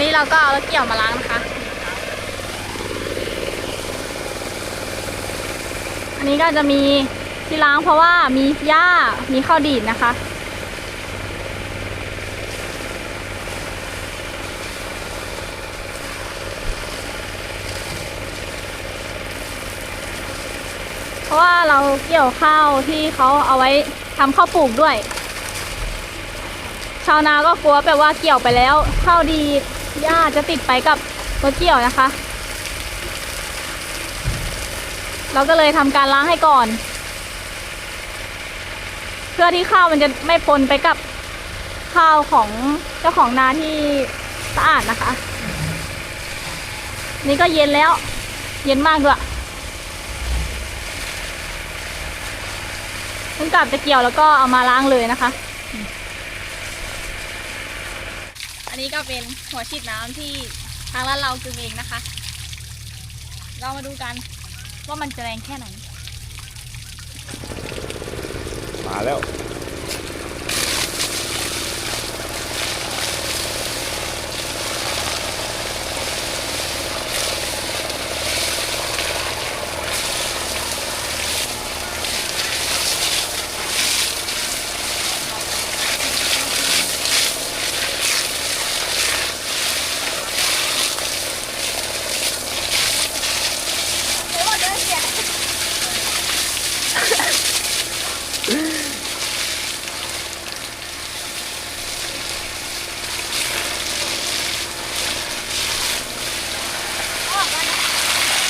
นนี้เราก็เอารถเกี่ยวมาล้างนะคะ อันนี้ก็จะมีที่ล้างเพราะว่ามีหญ้า มีข้าวดีดนะคะ เพราะว่าเราเกี่ยวข้าวที่เขาเอาไว้ทำข้าวปลูกด้วย ชาวนาก็กลัวแบบว่าเกี่ยวไปแล้วข้าวดีด หญ้าจะติดไปกับรถเกี่ยวนะคะ เราก็เลยทำการล้างให้ก่อน เพื่อที่ข้าวมันจะไม่ปนไปกับข้าวของเจ้าของนาที่สะอาดนะคะ นี่ก็เย็นแล้ว เย็นมากด้วยเพิ่งกลับจะเกี่ยวแล้วก็เอามาล้างเลยนะคะ อันนี้ก็เป็นหัวฉีดน้ำที่ทางร้านเรากึงเองนะคะ เรามาดูกันว่ามันจะแรงแค่ไหน มาแล้ว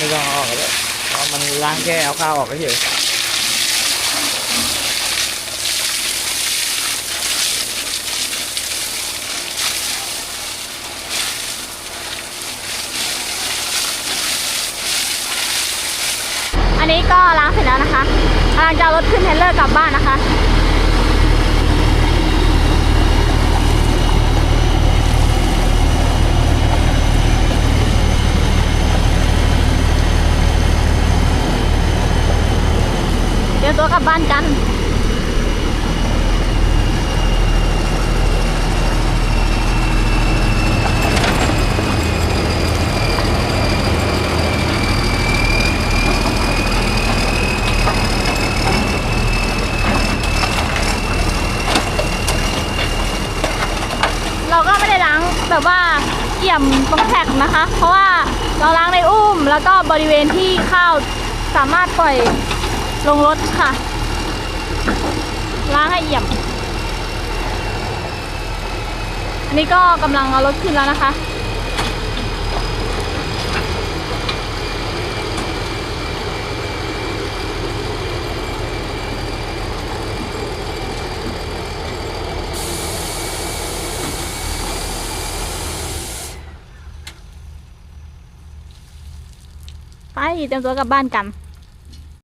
ไม่ต้องเอาออกก็ได้เพราะมันล้างแค่เอาข้าวออกก็เฉยอันนี้ก็ล้างเสร็จแล้วนะคะกำลังจะรถขึ้นเทเลอร์กลับบ้านนะคะ ดี๋ยวตัวกลับบ้านกันเราก็ไม่ได้ล้างแบบว่าเกี่ยมตรงแท็กนะคะ เพราะว่าเราล้างในอุ้มแล้วก็บริเวณที่ข้าวสามารถปล่อย ลงรถค่ะ ล้างให้เอี่ยม อันนี้ก็กำลังเอารถขึ้นแล้วนะคะ ไปเตรียมตัวกลับบ้านกัน